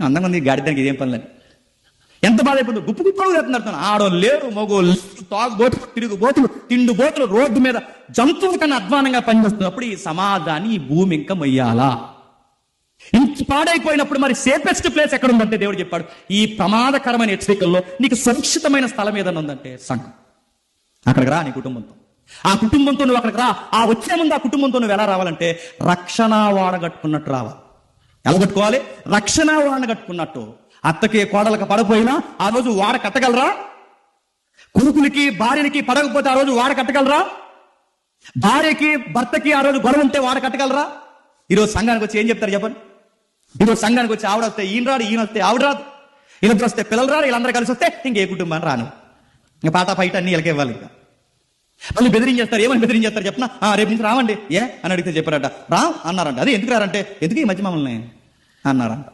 అందంగా ఉంది గాడిదానికి ఇదేం పనులని ఎంత బాధ అయిపోతుంది గుప్పు గుప్పలు చేస్తున్నారు ఆడో లేరు మగో తాగుబోతులు తిరుగుబోతులు తిండు బోతులు రోడ్డు మీద జంతువుల కన్నా అధ్వానంగా పనిచేస్తున్నప్పుడు ఈ సమాధాన్ని ఈ భూమి ఇంకా మొయ్యాలా? ఇంత పాడైపోయినప్పుడు మరి సేఫెస్ట్ ప్లేస్ ఎక్కడ ఉందంటే దేవుడు చెప్పాడు. ఈ ప్రమాదకరమైన హెచ్చరికల్లో నీకు సురక్షితమైన స్థలం ఏదైనా ఉందంటే సంఘం. అక్కడికి రా నీ కుటుంబంతో. ఆ కుటుంబంతో నువ్వు అక్కడికి రా. ఆ వచ్చే ముందు ఆ కుటుంబంతో నువ్వు ఎలా రావాలంటే రక్షణ వాడగట్టుకున్నట్టు రావాలి. ఎలా కట్టుకోవాలి? రక్షణ వాడ కట్టుకున్నట్టు. అత్తకి కోడలకు పడపోయినా ఆ రోజు వాడ కట్టగలరా? కొడుకులకి భార్యకి పడకపోతే ఆ రోజు వాడ కట్టగలరా? భార్యకి భర్తకి ఆ రోజు గొడవ ఉంటే వాడ కట్టగలరా? ఈరోజు సంఘానికి వచ్చి ఏం చెప్తారు చెప్పండి? ఈరోజు సంఘానికి వచ్చి ఆవిడ వస్తే ఈయన రాడు ఈయన వస్తే ఆవిడ రాదు. వీళ్ళిద్దరు వస్తే పిల్లలు రారు వీళ్ళందరూ కలిసి వస్తే ఇంకే కుటుంబాన్ని రాను. ఇంకా పాట పైట అన్ని వీళ్ళకి ఇవ్వాలి ఇంకా. మళ్ళీ బెదిరించేస్తారు ఏమని బెదిరించేస్తారు చెప్పిన? రేపు నుంచి రావండి. ఏ? అని అడిగితే చెప్పారట. రా అన్నారంట. అదే ఎందుకు రారంటే? ఎందుకు ఈ మధ్య మమ్మల్ని? అన్నారంట.